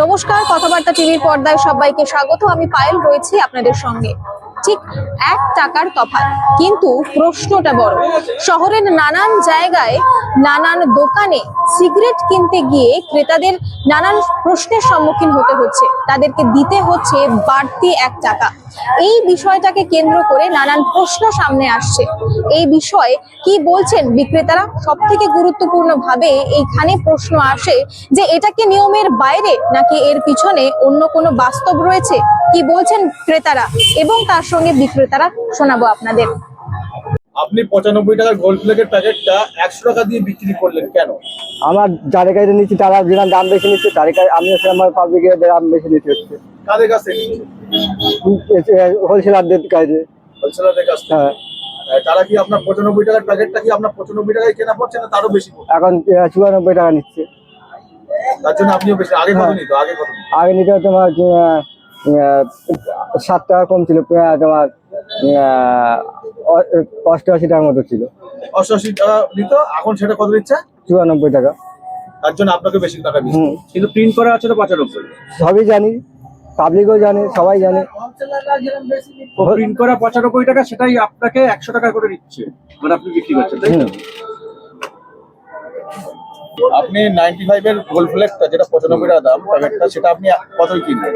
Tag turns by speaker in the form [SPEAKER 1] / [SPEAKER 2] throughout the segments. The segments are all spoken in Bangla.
[SPEAKER 1] নমস্কার, কথাবার্তা টিভির পর্দায় সবাইকে স্বাগত। আমি পায়েল রয়েছি আপনাদের সঙ্গে। ঠিক এক টাকার তফাত কিন্তু প্রশ্নটা বড়। শহরের নানান জায়গায় নানান দোকানে সিগারেট কিনতে গিয়ে ক্রেতাদের নানান প্রশ্নের সম্মুখীন হতে হচ্ছে। তাদেরকে দিতে হচ্ছে বাড়তি এক টাকা। এই বিষয়টাকে কেন্দ্র করে নানান প্রশ্ন সামনে আসছে। এই বিষয়ে কি বলছেন বিক্রেতারা? সব থেকে গুরুত্বপূর্ণ ভাবে এইখানে প্রশ্ন আসে যে, এটা কি নিয়মের বাইরে নাকি এর পিছনে অন্য কোনো বাস্তব রয়েছে? কি বলছেন ক্রেতারা? এবং তার সঙ্গে বিক্রেতারা শোনাবো আপনাদের।
[SPEAKER 2] আপনি পঁচানব্বই টাকার গোল্ড প্লেটের প্যাকেটটা একশো টাকা দিয়ে বিক্রি করলেন কেন?
[SPEAKER 3] আমার যারে কাছে নিচ্ছি তারা যেরকম দাম বেশি নিচ্ছে তারে কাছে আমিও সেরকম পাবলিকের দাম বেশি নিতে হচ্ছে।
[SPEAKER 2] কাদের কাছে?
[SPEAKER 3] হোলসেলারদের কাছে।
[SPEAKER 2] হোলসেলারদের কাছ
[SPEAKER 3] হ্যাঁ।
[SPEAKER 2] তারা কি আপনার পঁচানব্বই টাকার প্যাকেটটা কি আপনার পঁচানব্বই টাকায় কেনা পড়ছে না তারও বেশি
[SPEAKER 3] এখন চুরানব্বই টাকা নিচ্ছে।
[SPEAKER 2] তার জন্য আপনিও বেশি আগে কত। নিত? আগে কত
[SPEAKER 3] আগে নিতে তোমার সাত টাকা কম ছিল তোমার অষ্টআশি টাকার মতো ছিল।
[SPEAKER 2] অষ্টআশি টাকা নিত এখন সেটা কত দিচ্ছে?
[SPEAKER 3] চুরানব্বই টাকা।
[SPEAKER 2] তার জন্য আপনাকে বেশি টাকা দিচ্ছে।
[SPEAKER 3] হুম।
[SPEAKER 4] কিন্তু প্রিন্ট করা আছে তো পঁচানব্বই।
[SPEAKER 3] সবই জানি পাবলিকও জানে সবাই জানে।
[SPEAKER 4] প্রিন্ট করা পঁচানব্বই টাকা সেটাই আপনাকে একশো টাকা করে দিচ্ছে। মানে আপনি বিক্রি করছেন তাই
[SPEAKER 3] হুম।
[SPEAKER 2] আপনি নাইনটি ফাইভ এর গোল্ড প্লেটটা যেটা পঁচানব্বই টাকা দাম প্যাকেটটা সেটা আপনি কতই কিনবেন?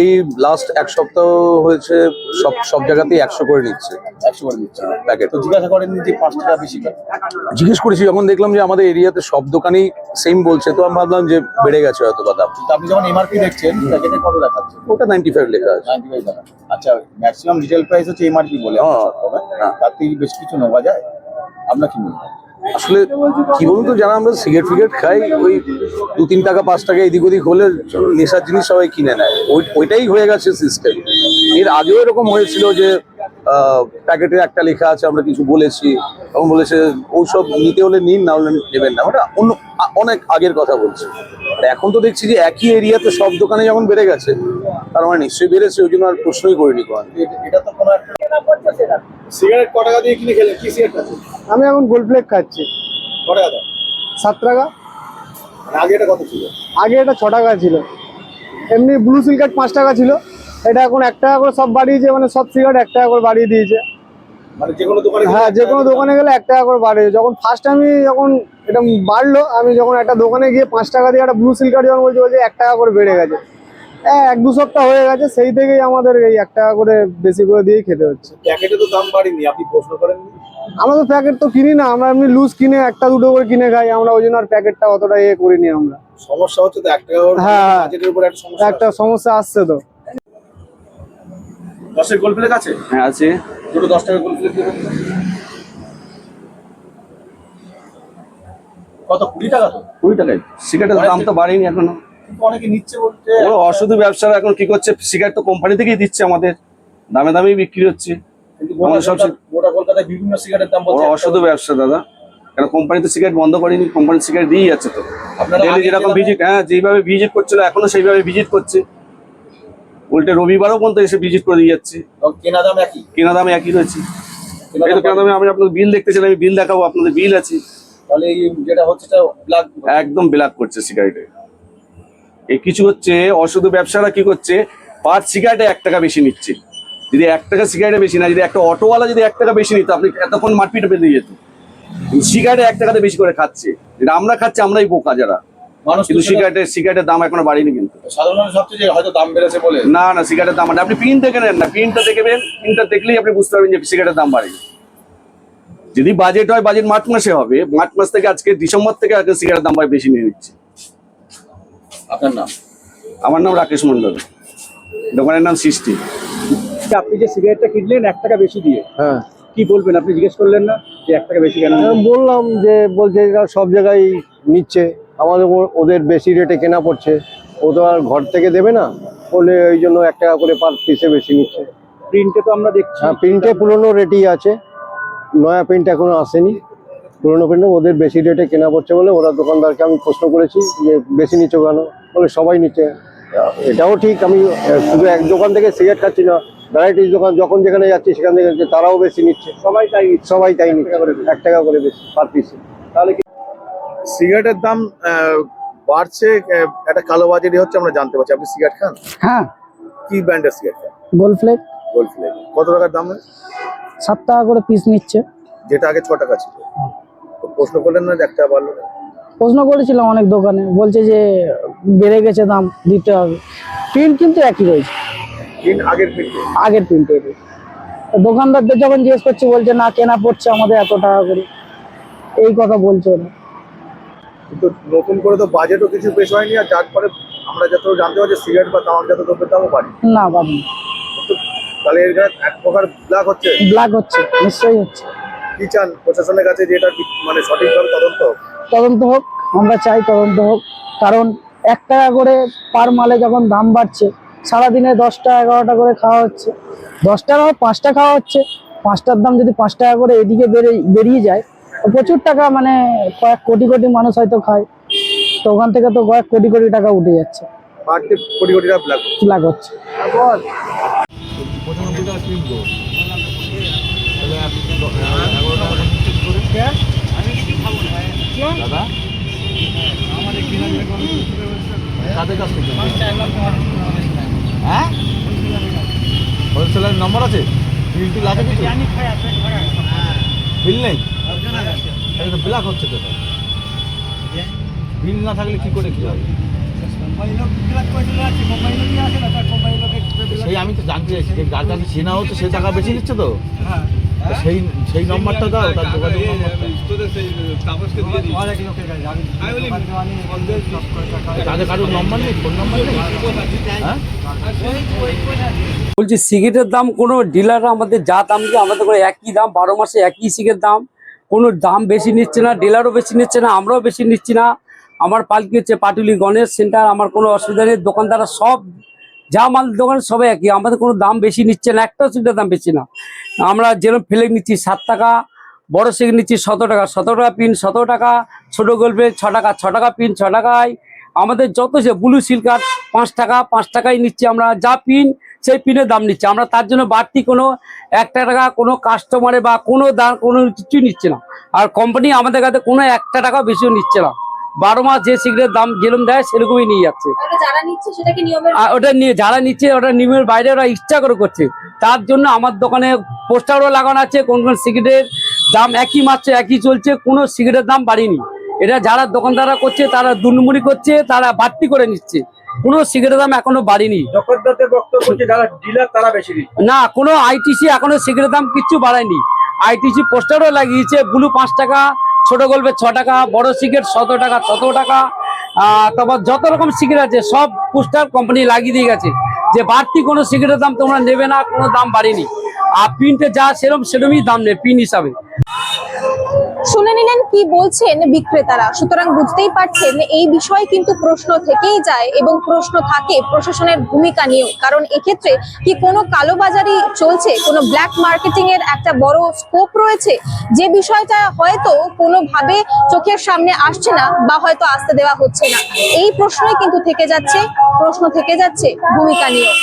[SPEAKER 5] এই লাস্ট এক সপ্তাহ হয়েছে সব সব জায়গাতেই একশো করে নিচ্ছে।
[SPEAKER 2] একশো করে দিচ্ছে
[SPEAKER 5] প্যাকেট
[SPEAKER 2] তো জিজ্ঞাসা করেন যে পাঁচ টাকা বেশি
[SPEAKER 5] জিজ্ঞেস করেছি যখন দেখলাম যে আমাদের এরিয়াতে সব দোকানেই সেম বলছে তো আমি ভাবলাম যে বেড়ে গেছে হয়তো বা দাম।
[SPEAKER 2] আপনি যখন এমআরপি দেখছেন প্যাকেটে কত দেখাচ্ছে?
[SPEAKER 5] ওটা নাইনটি ফাইভ লেখা আছে।
[SPEAKER 2] 95 টাকা। আচ্ছা ম্যাক্সিমাম রিটেল প্রাইস হচ্ছে এমআরপি বলে।
[SPEAKER 5] হ্যাঁ। হ্যাঁ।
[SPEAKER 2] তার থেকে বেশ কিছু নেওয়া যায়? আপনার কি মনে হয়?
[SPEAKER 5] আসলে কি বলুন তো যারা আমরা সিগারেট ফিগারেট খাই, ওই দু তিন টাকা, পাঁচ টাকা এদিক ওদিক হলে নেশার জিনিস সবাই কিনে নেয়। ওই ওইটাই হয়ে গেছে সিস্টেম এর আগেও এরকম হয়েছিল যে প্যাকেটে একটা লেখা আছে আমরা কিছু বলেছি। এবং বলেছে ওসব নিতে হলে নিন না হলে নেবেন না। ওটা অন্য অনেক আগের কথা বলছি। আর এখন তো দেখছি যে একই এরিয়াতে সব দোকানে যখন বেড়ে গেছে তার মানে নিশ্চয়ই বেড়েছে ওই জন্য আর প্রশ্নই করিনি
[SPEAKER 2] সিগারেট ক টাকা দিয়ে কিনে খেলেন কি সিগারেট
[SPEAKER 3] আমি এখন গোল্ড প্লেট খাচ্ছি।
[SPEAKER 2] ক টাকা
[SPEAKER 3] সাত টাকা।
[SPEAKER 2] মানে আগে এটা কত ছিল?
[SPEAKER 3] আগে এটা ছ টাকা ছিল। এমনি ব্লু সিলকাট পাঁচ টাকা ছিল। এটা এখন এক টাকা করে সব বাড়িয়েছে মানে সব সিগারেট এক টাকা করে বাড়িয়ে দিয়েছে।
[SPEAKER 2] মানে যে কোনো
[SPEAKER 3] হ্যাঁ যে কোনো দোকানে গেলে এক টাকা করে বাড়িয়েছে যখন ফার্স্ট আমি যখন এটা বাড়লো আমি যখন একটা দোকানে গিয়ে পাঁচ টাকা দিয়ে একটা ব্লু সিলকাট যখন বলছি বলছে এক টাকা করে বেড়ে গেছে। হ্যাঁ এক দু সপ্তাহ হয়ে গেছে সেই থেকেই আমাদের এই এক টাকা করে বেশি করে দিয়েই খেতে হচ্ছে।
[SPEAKER 2] প্যাকেটে তো দাম বাড়েনি আপনি প্রশ্ন করেননি?
[SPEAKER 3] আমরা তো প্যাকেট তো কিনি না আমরা এমনি লুজ কিনে একটা দুটো করে কিনে খাই আমরা ওই জন্য আর প্যাকেটটা অতটা ইয়ে করিনি আমরা।
[SPEAKER 2] সমস্যা হচ্ছে তো এক টাকা
[SPEAKER 3] হ্যাঁ।
[SPEAKER 2] একটা সমস্যা
[SPEAKER 3] আসছে তো।
[SPEAKER 2] দশের গোল প্লেট আছে?
[SPEAKER 4] হ্যাঁ আছে।
[SPEAKER 2] দুটো দশ টাকা গোল প্লেট দেবেন। কত? কুড়ি টাকা তো?
[SPEAKER 4] কুড়ি টাকায়। সিগারেটের দাম তো বাড়েনি
[SPEAKER 2] এখনও। অনেকে নিচ্ছে বলতে
[SPEAKER 4] ও অসাধু ব্যবসারা এখন কি করছে? সিগারেট তো কোম্পানি থেকেই দিচ্ছে আমাদের। দামে দামেই বিক্রি হচ্ছে।
[SPEAKER 2] বিভিন্ন সিগারেটের দাম
[SPEAKER 4] ব্যবসা দাদা। কেন কোম্পানি তো সিগারেট বন্ধ করেনি? কোম্পানি সিগারেট দিয়েই যাচ্ছে তো।
[SPEAKER 2] আপনারা
[SPEAKER 4] যেরকম ভিজিট হ্যাঁ যেভাবে ভিজিট করছিল এখনও সেইভাবে ভিজিট করছে। উল্টে রবিবারও পর্যন্ত এসে ভিজিট করে দিয়ে যাচ্ছে।
[SPEAKER 2] কেনা দাম একই?
[SPEAKER 4] কেনা দামে একই রয়েছে।
[SPEAKER 2] কেনা
[SPEAKER 4] এই তো কেনা
[SPEAKER 2] দামে
[SPEAKER 4] আমি আপনাদের বিল আমি বিল দেখাবো আপনাদের বিল আছে।
[SPEAKER 2] তাহলে এই যেটা হচ্ছে ব্ল্যাক
[SPEAKER 4] একদম বিলাক করছে সিগারেটে এই কিছু হচ্ছে ব্যবসারা কি করছে পার সিগারেটে এক টাকা বেশি নিচ্ছে। যদি এক টাকা সিগারেটে বেশি না যদি একটা অটোওয়ালা যদি এক টাকা বেশি নিত আপনি এতক্ষণ মারপিট বেঁধে যেত। সিগারেটে এক টাকাতে বেশি করে খাচ্ছে। আমরা খাচ্ছি আমরাই বোকা যারা। কিন্তু সিগারেটের সিগারেটের দাম এখনও বাড়েনি কিন্তু।
[SPEAKER 2] সাধারণ মানুষ হয়তো দাম বেড়েছে বলে।
[SPEAKER 4] না না সিগারেটের দাম আপনি পিন দেখে নেন না পিনটা দেখবেন পিনটা দেখলেই আপনি বুঝতে পারবেন যে সিগারেটের দাম যদি বাজেট হয় বাজেট মার্চ মাসে হবে। মার্চ মাস থেকে আজকে ডিসেম্বর থেকে আজকে সিগারেটের দাম বেশি নিয়ে নিচ্ছে।
[SPEAKER 2] আপনার নাম?
[SPEAKER 4] আমার নাম রাকেশ মন্ডল দোকানের নাম সৃষ্টি। আপনি যে সিগারেটটা কিনলেন এক টাকা বেশি দিয়ে।
[SPEAKER 3] হ্যাঁ।
[SPEAKER 4] কি বলবেন? আপনি জিজ্ঞেস করলেন না যে এক টাকা বেশি কেন?
[SPEAKER 3] বললাম যে বলছে সব জায়গায় নিচ্ছে। আমাদের ওদের বেশি রেটে কেনা পড়ছে। ও তো আর ঘর থেকে দেবে না। বলে ওই জন্য এক টাকা করে পার পিসে বেশি নিচ্ছে।
[SPEAKER 4] প্রিন্টে তো আমরা দেখছি।
[SPEAKER 3] হ্যাঁ প্রিন্টে পুরোনো রেটই আছে। নয়া প্রিন্ট এখনও আসেনি। পুরনো প্রিন্টে ওদের বেশি রেটে কেনা পড়ছে বলে ওরা দোকানদারকে আমি প্রশ্ন করেছি যে বেশি নিচ্ছ কেন? বলে সবাই নিচ্ছে। এটাও ঠিক আমি শুধু এক দোকান থেকে সিগারেট খাচ্ছি না ভ্যারাইটিস দোকান যখন যেখানে যাচ্ছি সেখান থেকে তারাও বেশি নিচ্ছে।
[SPEAKER 4] সবাই তাই
[SPEAKER 3] সবাই তাই নিচ্ছে। এক টাকা করে বেশি পার পিসে
[SPEAKER 4] তাহলে কি
[SPEAKER 2] সিগারেটের দাম বাড়ছে একটা কালোবাজারি হচ্ছে আমরা জানতে পারছি। আপনি সিগারেট খান?
[SPEAKER 6] হ্যাঁ।
[SPEAKER 2] কি ব্র্যান্ডের সিগারেট খান?
[SPEAKER 6] ফ্লেক
[SPEAKER 2] গোল্ড ফ্লেক কত টাকার দাম
[SPEAKER 6] সাত টাকা করে পিস নিচ্ছে।
[SPEAKER 2] যেটা আগে ছ টাকা ছিল। তো প্রশ্ন করলেন না একটা বাড়লো?
[SPEAKER 6] প্রশ্ন করেছিলাম অনেক দোকানে। বলছে যে বেড়ে গেছে দাম দিতে হবে। প্রিন্ট কিন্তু একই রয়েছে।
[SPEAKER 2] আগের প্রিন্ট
[SPEAKER 6] আগের প্রিন্টের দোকানদারদের যখন জিজ্ঞেস করছি বলছে না কেনা পড়ছে আমাদের এত টাকা করে। এই কথা বলছে ওরা।
[SPEAKER 2] কিন্তু নতুন করে তো বাজেটও কিছু পেশ হয়নি আর যার পরে আমরা যত জানতে পারছি সিগারেট বা তামাকজাত দ্রব্যের দামও বাড়ে
[SPEAKER 6] না
[SPEAKER 2] কিন্তু তাহলে এর এক প্রকার ব্ল্যাক হচ্ছে?
[SPEAKER 6] ব্ল্যাক হচ্ছে নিশ্চয়ই হচ্ছে।
[SPEAKER 2] কি চান প্রশাসনের কাছে যে এটা মানে সঠিকভাবে তদন্ত হোক?
[SPEAKER 6] তদন্ত হোক আমরা চাই তদন্ত হোক। কারণ এক টাকা করে পার মালে যখন দাম বাড়ছে সারাদিনে দশটা এগারোটা করে খাওয়া হচ্ছে। দশ টাকা হোক পাঁচটা খাওয়া হচ্ছে। পাঁচটার দাম যদি পাঁচ টাকা করে এদিকে বেড়ে বেরিয়ে যায় প্রচুর টাকা মানে কয়েক কোটি কোটি মানুষ হয়তো খায়। তো ওখান থেকে তো কয়েক কোটি কোটি টাকা উঠে যাচ্ছে।
[SPEAKER 2] কোটি কোটি টাকা ব্ল্যাক
[SPEAKER 6] লাগ হচ্ছে।
[SPEAKER 2] হোলসেলের নম্বর আছে? বিল টিল আছে কিছু? বিল নেই? এটা ব্ল্যাক হচ্ছে তো বিল না থাকলে কি করে কি হবে? সেই আমি তো জানতে চাইছি যে যার কাছে চেনা হচ্ছে, সে টাকা বেশি নিচ্ছে তো? সেই সেই নম্বরটা দাও, তার যোগাযোগ তাদের কারোর নম্বর নেই? ফোন নম্বর নেই? হ্যাঁ?
[SPEAKER 7] বলছি, সিগারেটের দাম কোনো ডিলার আমাদের যা দাম দিয়ে আমাদের করে একই দাম, বারো মাসে একই সিগারেট দাম। কোনো দাম বেশি নিচ্ছে না, ডিলারও বেশি নিচ্ছে না, আমরাও বেশি নিচ্ছি না। আমার পালকি হচ্ছে পাটুলি গণেশ সেন্টার, আমার কোনো অসুবিধা নেই। দোকানদাররা সব, যা মাল দোকান সবাই একই, আমাদের কোনো দাম বেশি নিচ্ছে না একটাও সিগারেটের দাম বেশি না। আমরা যেরকম ফেলে নিচ্ছি সাত টাকা, বড় সিগারেট নিচ্ছি সতেরো টাকা সতেরো টাকা পিন সতেরো টাকা, ছোটো গল্পে ছ টাকা ছ টাকা পিন ছ টাকায়। আমাদের যত সে ব্লু সিলকার পাঁচ টাকা পাঁচ টাকাই নিচ্ছি আমরা যা পিন সেই পিনের দাম নিচ্ছে। আমরা তার জন্য বাড়তি কোনো একটা টাকা কোনো কাস্টমারে বা কোনো দাম কোনো কিছু নিচ্ছে না। আর কোম্পানি আমাদের কাছে কোনো একটা টাকা বেশিও নিচ্ছে না। বারো মাস যে সিগারেটের দাম যেরকম দেয় সেরকমই নিয়ে যাচ্ছে।
[SPEAKER 1] যারা নিচ্ছে সেটা কি
[SPEAKER 7] আর ওটা নিয়ে যারা নিচ্ছে ওটা নিয়মের বাইরে ওরা ইচ্ছা করে করছে। তার জন্য আমার দোকানে পোস্টারও লাগানো আছে কোন কোন সিগারেটের দাম একই মাত্র একই চলছে কোনো সিগারেটের দাম বাড়েনি। এটা যারা দোকানদাররা করছে তারা দুর্নুমুনি করছে তারা বাড়তি করে নিচ্ছে। কোনো সিগারেটের দাম এখনও বাড়েনি। না কোনো আইটিসি এখনও সিগারেটের দাম কিচ্ছু বাড়ায়নি। আইটিসি পোস্টারও লাগিয়েছে ব্লু পাঁচ টাকা ছোট গল্পে ছ টাকা বড় সিগারেট সতেরো টাকা সতেরো টাকা। আহ, তারপর যত রকম সিগারেট আছে সব পোস্টার কোম্পানি লাগিয়ে দিয়ে গেছে। যে বাড়তি কোনো সিগারেটের দাম তোমরা নেবে না কোনো দাম বাড়েনি। আর প্রিন্টে যা সেরম সেরমই দাম নেই পিন হিসাবে।
[SPEAKER 1] শুনে নিলেন কি বলছেন বিক্রেতারা? সুতরাং বুঝতেই পারছেন এই বিষয়ে কিন্তু প্রশ্ন থেকেই যায় এবং প্রশ্ন থাকে প্রশাসনের ভূমিকা নিয়েও। কারণ এক্ষেত্রে কি কোনো কালোবাজারি চলছে? কোনো ব্ল্যাক মার্কেটিং এর একটা বড় স্কোপ রয়েছে? যে বিষয়টা হয়তো কোনোভাবে চোখের সামনে আসছে না বা হয়তো আসতে দেওয়া হচ্ছে না। এই প্রশ্নই কিন্তু থেকে যাচ্ছে, প্রশ্ন থেকে যাচ্ছে ভূমিকা নিয়েও।